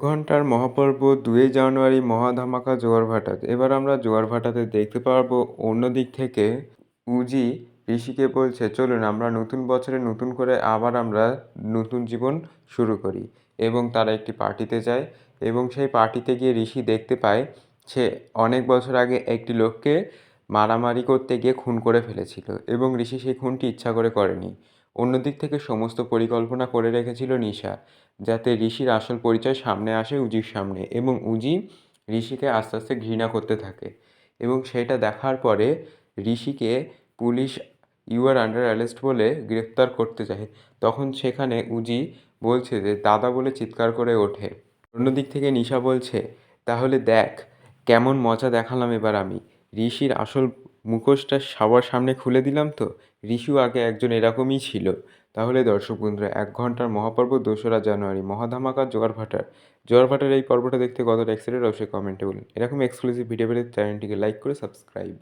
ঘণ্টার মহাপর্ব, দুই জানুয়ারি মহাধামাকা জোয়ারভাটা এবার আমরা জোয়ারভাটাতে দেখতে পারব অন্য দিক থেকে উজি ঋষিকে বলছে, চলুন, আমরা নতুন বছরে নতুন করে আবার আমরা নতুন জীবন শুরু করি। এবং তারা একটি পার্টিতে যায় এবং সেই পার্টিতে গিয়ে ঋষি দেখতে পায় সে অনেক বছর আগে একটি লোককে মারামারি করতে গিয়ে খুন করে ফেলেছিল এবং ঋষি সেই খুনটি ইচ্ছা করে করেনি। অন্যদিক থেকে সমস্ত পরিকল্পনা করে রেখেছিল নিশা, যাতে ঋষির আসল পরিচয় সামনে আসে উজির সামনে এবং উজি ঋষিকে আস্তে আস্তে ঘৃণা করতে থাকে এবং সেটা দেখার পরে ঋষিকে police you are under arrest বলে গ্রেপ্তার করতে চায়। তখন সেখানে উজি বলছে যে, দাদা বলে চিৎকার করে ওঠে। অন্যদিক থেকে নিশা বলছে, তাহলে দেখ, কেমন মজা দেখালাম এবার আমি। ঋষির আসল মুখোশটা সবার সামনে খুলে দিলাম তো। ঋষু আগে একজন এরকমই ছিল। তাহলে দর্শক বন্ধুরা, এক ঘণ্টার মহাপর্ব দোসরা জানুয়ারি, মহাধামাকা জোয়ার ভাটার। জোয়ার ভাটার এই পর্বটা দেখতে কতটা এক্সাইটেড অবশ্যই কমেন্টে বলুন। এরকম এক্সক্লুসিভ ভিডিও পেতে চ্যানেলটিকে লাইক করে সাবস্ক্রাইব